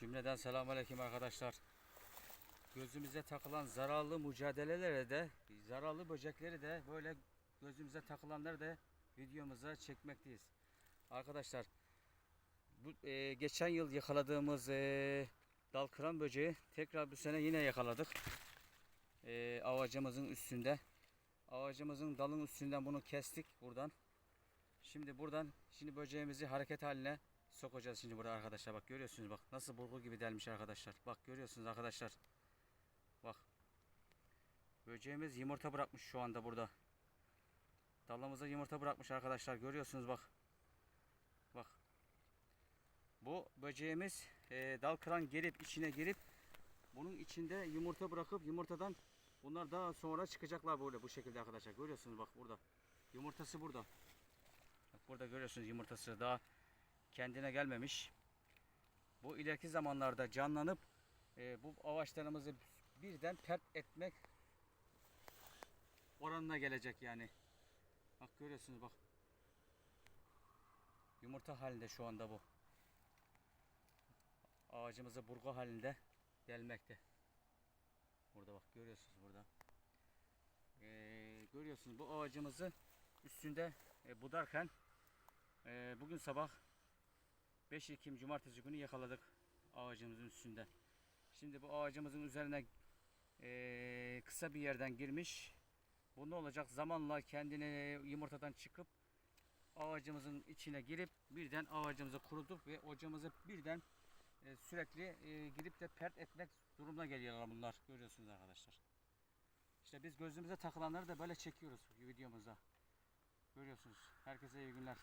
Cümleden selamünaleyküm arkadaşlar. Gözümüze takılan zararlı mücadelelere de, zararlı böcekleri de böyle gözümüze takılanları da videomuza çekmekteyiz. Arkadaşlar bu e, geçen yıl yakaladığımız e, dal kıran böceği tekrar bu sene yine yakaladık. E, avacımızın üstünde. Avacımızın dalın üstünden bunu kestik buradan. Şimdi buradan şimdi böceğimizi hareket haline sokacağız şimdi burada arkadaşlar. Bak görüyorsunuz bak nasıl bulgur gibi delmiş arkadaşlar. Bak görüyorsunuz arkadaşlar. Bak. Böceğimiz yumurta bırakmış şu anda burada. Dalımıza yumurta bırakmış arkadaşlar. Görüyorsunuz bak. Bak. Bu böceğimiz e, dal kıran gelip içine girip bunun içinde yumurta bırakıp yumurtadan bunlar daha sonra çıkacaklar böyle bu şekilde arkadaşlar. Görüyorsunuz bak burada. Yumurtası burada. Bak burada görüyorsunuz yumurtası daha kendine gelmemiş. Bu ileriki zamanlarda canlanıp e, bu avaçlarımızı birden pert etmek oranına gelecek yani. Bak görüyorsunuz bak. Yumurta halinde şu anda bu. Ağacımızı burga halinde gelmekte. Burada bak görüyorsunuz burada. Ee, görüyorsunuz bu ağacımızı üstünde e, budarken e, bugün sabah 5 Ekim Cumartesi günü yakaladık ağacımızın üstünde. Şimdi bu ağacımızın üzerine e, kısa bir yerden girmiş. Bu ne olacak? Zamanla kendini yumurtadan çıkıp ağacımızın içine girip birden ağacımızı kurutup ve ocağımızı birden e, sürekli e, girip de pert etmek durumuna geliyorlar bunlar. Görüyorsunuz arkadaşlar. İşte biz gözümüze takılanları da böyle çekiyoruz videomuzda. Görüyorsunuz. Herkese iyi günler.